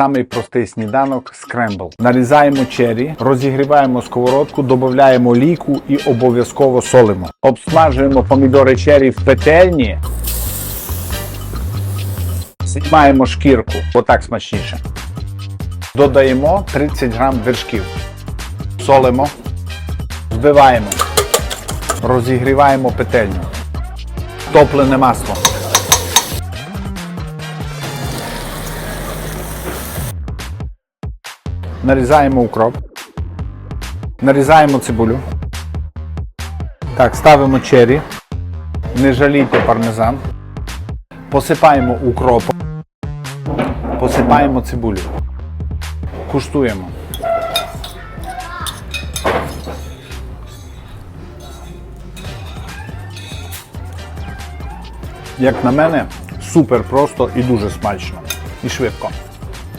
Самий простий сніданок скрембл. Нарізаємо чері, розігріваємо сковородку, додаємо олійку і обов'язково солимо. Обсмажуємо помідори чері в петельні. Знімаємо шкірку, отак смачніше. Додаємо 30 грам вершків. Солимо, збиваємо, розігріваємо петельню. Топлене масло. Нарізаємо укроп. Нарізаємо цибулю. Так, ставимо чері. Не жалійте пармезан. Посипаємо укропом. Посипаємо цибулю. Куштуємо. Як на мене, супер просто і дуже смачно. І швидко.